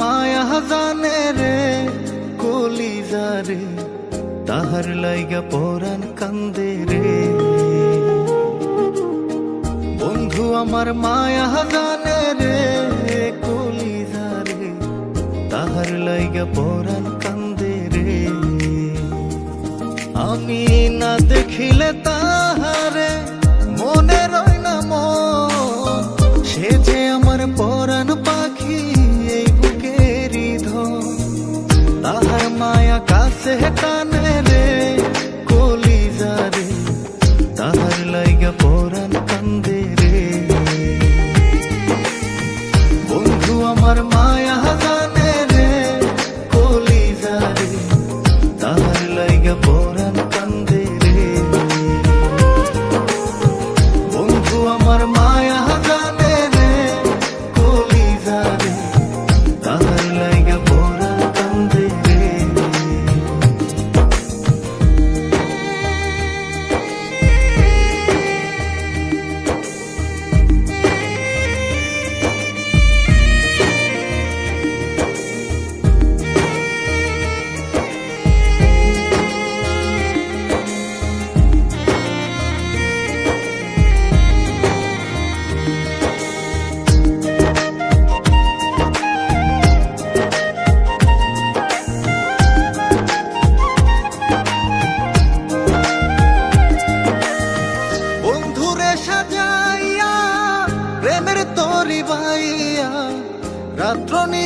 মায়া জানে রে কলিজা রে তাহার লাইগা পরাণ কান্দে রে। বন্ধু আমার মায়া জানে রে কলিজা রে তাহার লাইগা পরাণ কান্দে রে। আমি না দেখিলে তাহারে কাছে টানে রে কলিজা রে তাহার লাইগা পরাণ কান্দে রে। বন্ধু আমার মায়া জানে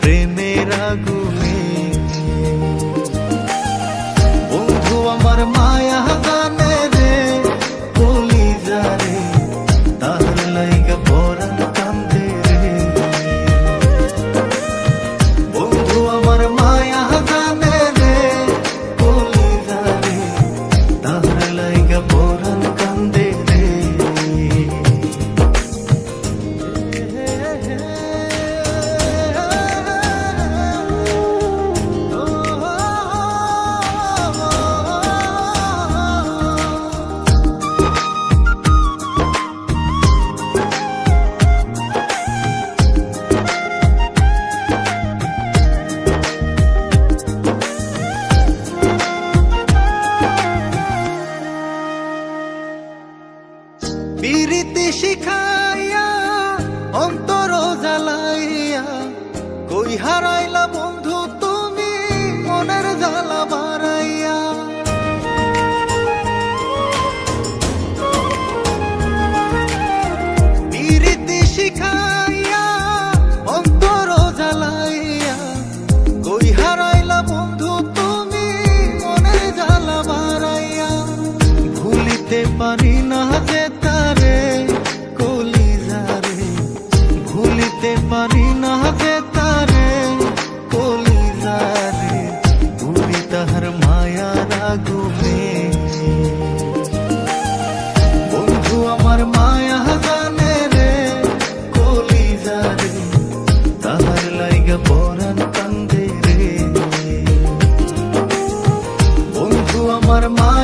প্রেমের আগুনে। শিখাইয়া, অন্তর জ্বালাইয়া, কই হারাইলা বন্ধু তুমি মনের জ্বালা বাড়াইয়া। শিখাইয়া, অন্তর বন্ধু তুমি বাড়াইয়া। ভুলিতে পারি লাইগা পরাণ কান্দে রে। বন্ধু আমার মা